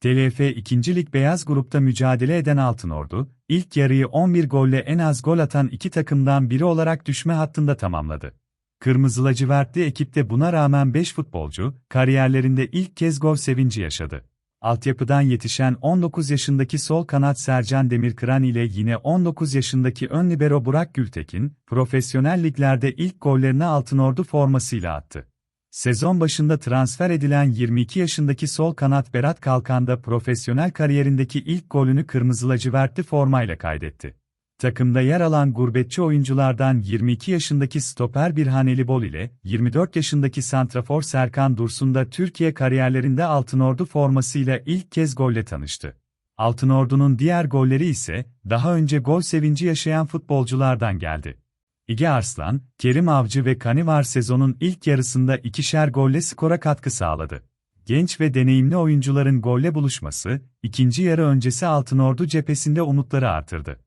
TLF 2. Lig Beyaz Grup'ta mücadele eden Altınordu, ilk yarıyı 11 golle en az gol atan iki takımdan biri olarak düşme hattında tamamladı. Kırmızı lacivertli ekipte buna rağmen 5 futbolcu, kariyerlerinde ilk kez gol sevinci yaşadı. Altyapıdan yetişen 19 yaşındaki sol kanat Sercan Demirkıran ile yine 19 yaşındaki ön libero Burak Gültekin, profesyonel liglerde ilk gollerini Altınordu formasıyla attı. Sezon başında transfer edilen 22 yaşındaki sol kanat Berat Kalkan da profesyonel kariyerindeki ilk golünü kırmızı lacivertli formayla kaydetti. Takımda yer alan gurbetçi oyunculardan 22 yaşındaki stoper Birhan Elibol ile 24 yaşındaki santrafor Serkan Dursun da Türkiye kariyerlerinde Altınordu formasıyla ilk kez golle tanıştı. Altınordu'nun diğer golleri ise daha önce gol sevinci yaşayan futbolculardan geldi. İge Arslan, Kerim Avcı ve Kanivar sezonun ilk yarısında ikişer golle skora katkı sağladı. Genç ve deneyimli oyuncuların golle buluşması, ikinci yarı öncesi Altınordu cephesinde umutları artırdı.